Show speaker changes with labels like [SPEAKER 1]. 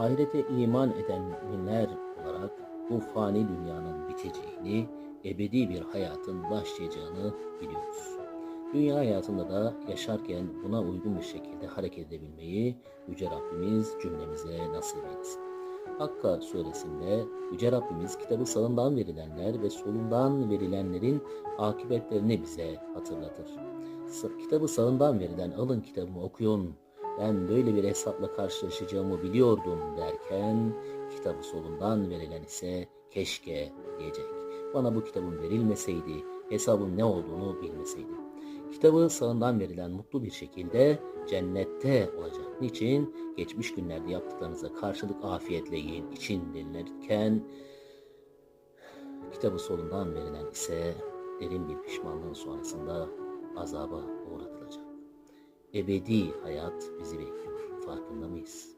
[SPEAKER 1] ahirete iman eden müminler olarak bu fani dünyanın biteceğini, ebedi bir hayatın başlayacağını biliyoruz. Dünya hayatında da yaşarken buna uygun bir şekilde hareket edebilmeyi Yüce Rabbimiz cümlemize nasip etsin. Hakka suresinde Yüce Rabbimiz kitabı sağından verilenler ve solundan verilenlerin akıbetlerini bize hatırlatır. Kitabı sağından verilen alın kitabımı okuyun, ben böyle bir hesapla karşılaşacağımı biliyordum derken kitabı solundan verilen ise keşke diyecek. Bana bu kitabın verilmeseydi, hesabın ne olduğunu bilmeseydim. Kitabı sağından verilen mutlu bir şekilde cennette olacak. Niçin? Geçmiş günlerde yaptıklarınıza karşılık afiyetle yiyin için denilirken kitabı solundan verilen ise derin bir pişmanlığın sonrasında azaba uğratılacak. Ebedi hayat bizi bekliyor. Farkında mıyız?